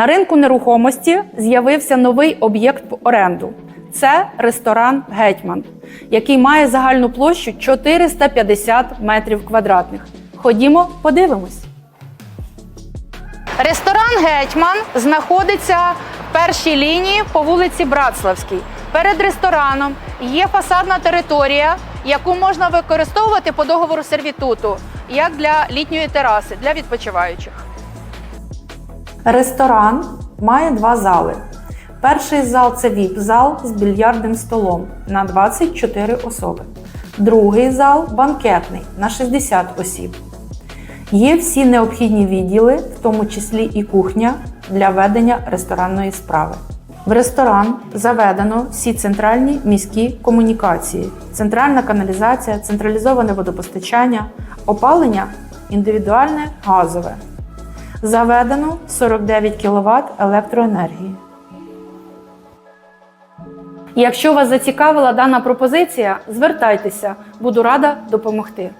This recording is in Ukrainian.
На ринку нерухомості з'явився новий об'єкт в оренду. Це ресторан Гетьман, який має загальну площу 450 метрів квадратних. Ходімо, подивимось. Ресторан Гетьман знаходиться в першій лінії по вулиці Братславській. Перед рестораном є фасадна територія, яку можна використовувати по договору сервітуту, як для літньої тераси, для відпочиваючих. Ресторан має два зали. Перший зал це ВІП-зал з більярдним столом на 24 особи. Другий зал банкетний на 60 осіб. Є всі необхідні відділи, в тому числі і кухня для ведення ресторанної справи. В ресторан заведено всі центральні міські комунікації: центральна каналізація, централізоване водопостачання, опалення індивідуальне газове. Заведено 49 кВт електроенергії. Якщо вас зацікавила дана пропозиція, звертайтеся. Буду рада допомогти.